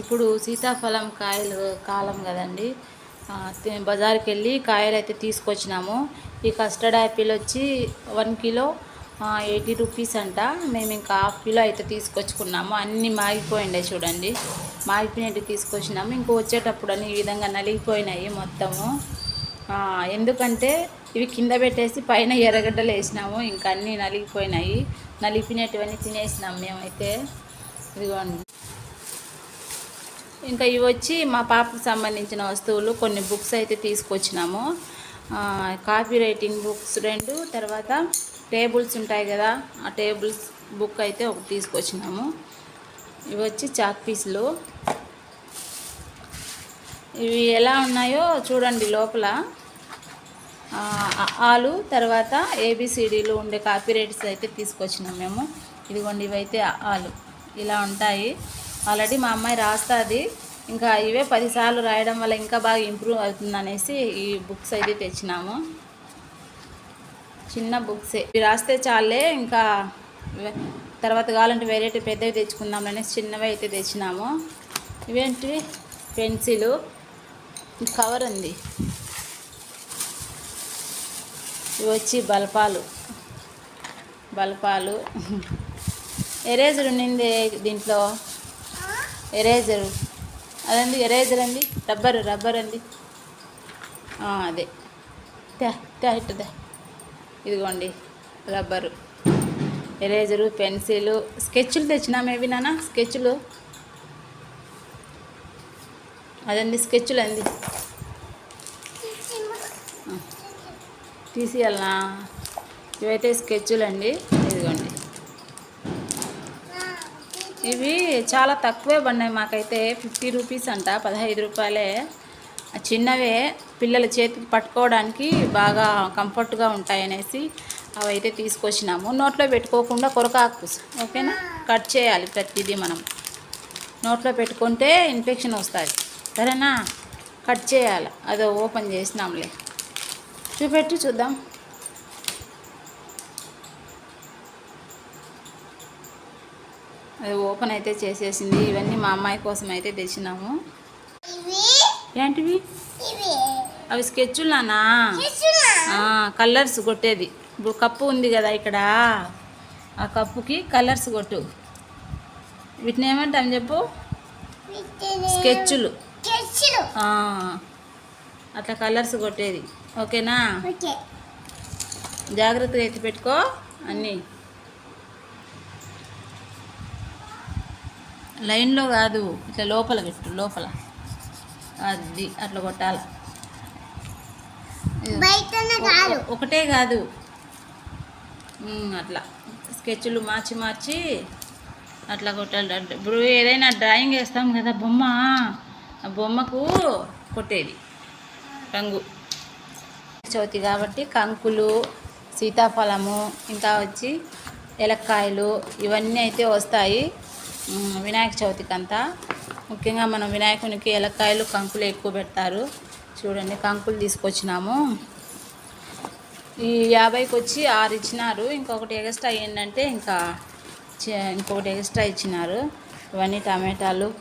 ఇప్పుడు సీతాఫలం కాయలు కాలం కదండి. బజార్కి వెళ్ళి కాయలు అయితే తీసుకొచ్చినాము. ఈ కస్టర్డ్ యాపిల్ వచ్చి వన్ కిలో ఎయిటీ రూపీస్ అంట. మేము ఇంకా హాఫ్ కిలో అయితే తీసుకొచ్చుకున్నాము. అన్నీ మాగిపోయిండే చూడండి. మాగిపోయినట్టు తీసుకొచ్చినాము. ఇంకో వచ్చేటప్పుడు అని ఈ విధంగా నలిగిపోయినాయి మొత్తము. ఎందుకంటే ఇవి కింద పెట్టేసి పైన ఎర్రగడ్డలు వేసినాము. ఇంకా అన్నీ నలిగిపోయినాయి. నలిపినటువన్నీ తినేసినాం మేమైతే. ఇదిగోండి. ఇంకా ఇవి వచ్చి మా పాపకు సంబంధించిన వస్తువులు కొన్ని బుక్స్ అయితే తీసుకొచ్చినాము. కాపీ రైటింగ్ బుక్స్ రెండు తర్వాత టేబుల్స్ ఉంటాయి కదా ఆ టేబుల్స్ బుక్ అయితే ఒకటి తీసుకొచ్చినాము. ఇవి వచ్చి చాక్ పీసులు. ఇవి ఎలా ఉన్నాయో చూడండి లోపల. ఆలు తర్వాత ఏబిసిడీలు ఉండే కాపీ రైట్స్ అయితే తీసుకొచ్చినాం మేము. ఇదిగోండి ఇవైతే ఆలు. ఇలా ఉంటాయి. ఆల్రెడీ మా అమ్మాయి రాస్తుంది. ఇంకా ఇవే పదిసార్లు రాయడం వల్ల ఇంకా బాగా ఇంప్రూవ్ అవుతుంది అనేసి ఈ బుక్స్ అయితే తెచ్చినాము. చిన్న బుక్సే. ఇవి రాస్తే చాలే ఇంకా తర్వాత కావాలంటే వెరైటీ పెద్దవి తెచ్చుకుందాం అనేసి చిన్నవి అయితే తెచ్చినాము. ఇవేంటివి పెన్సిలు. కవర్ ఉంది. ఇవి వచ్చి బల్పాలు. బల్పాలు. ఎరేజర్ ఉండింది దీంట్లో. ఎరేజరు. అదండి ఎరేజర్ అండి రబ్బరు రబ్బర్ అండి అదే. తే తే ఇటు ఇదిగోండి రబ్బరు. Eraser pencil. స్కెచ్లు తెచ్చినా మేబీ నాన్న? స్కెచ్లు? అదండి స్కెచ్లు అండి తీసేయాలనా? ఇవైతే స్కెచ్లు అండి ఇదిగోండి ఇవి చాలా తక్కువే పడినాయి మాకైతే. ఫిఫ్టీ రూపీస్ అంట పదహైదు రూపాయలే. చిన్నవే పిల్లల చేతికి పట్టుకోవడానికి బాగా కంఫర్ట్గా ఉంటాయనేసి అవి అయితే తీసుకొచ్చినాము. నోట్లో పెట్టుకోకుండా కొరకాకు ఓకేనా? కట్ చేయాలి ప్రతిదీ మనం. నోట్లో పెట్టుకుంటే ఇన్ఫెక్షన్ వస్తుంది. సరేనా? కట్ చేయాలి. అదో ఓపెన్ చేసినాంలే. చూపెట్టి చూద్దాం. అది ఓపెన్ అయితే చేసేసింది. ఇవన్నీ మా అమ్మాయి కోసం అయితే తెచ్చినాము. ఏంటివి? ఇవి. అవి స్కెచ్లు నానా చేస్తున్నా కలర్స్ కొట్టేది. ఇప్పుడు కప్పు ఉంది కదా ఇక్కడ. ఆ కప్పుకి కలర్స్ కొట్టు. వీటిని ఏమంటాం చెప్పు? స్కెచ్లు స్కెచ్లు ఆ, అట్లా కలర్స్ కొట్టేది. ఓకేనా? ఓకే. జాగ్రత్తగా ఎత్తి పెట్టుకో అన్నీ. లైన్లో కాదు ఇట్లా లోపల పెట్టు లోపల. అది అట్లా కొట్టాల. ఒకటే కాదు. అట్లా. స్కెచ్లు మార్చి మార్చి అట్లా కొట్టాలి. ఇప్పుడు ఏదైనా డ్రాయింగ్ వేస్తాం కదా బొమ్మ. ఆ బొమ్మకు కొట్టేది. రంగు. చవితి కాబట్టి కంకులు సీతాఫలము ఇంకా వచ్చి ఎలక్కాయలు ఇవన్నీ అయితే వస్తాయి. వినాయక చవితికి అంతా. ముఖ్యంగా మనం వినాయకునికి ఎలక్కాయలు కంకులు ఎక్కువ పెడతారు. చూడండి కంకులు తీసుకొచ్చినాము. ఈ యాభైకి వచ్చి ఆరు ఇచ్చినారు. ఇంకొకటి ఎక్స్ట్రా ఏంటంటే ఇంకా చే- ఇంకొకటి ఎక్స్ట్రా ఇచ్చినారు. ఇవన్నీ టమాటాలు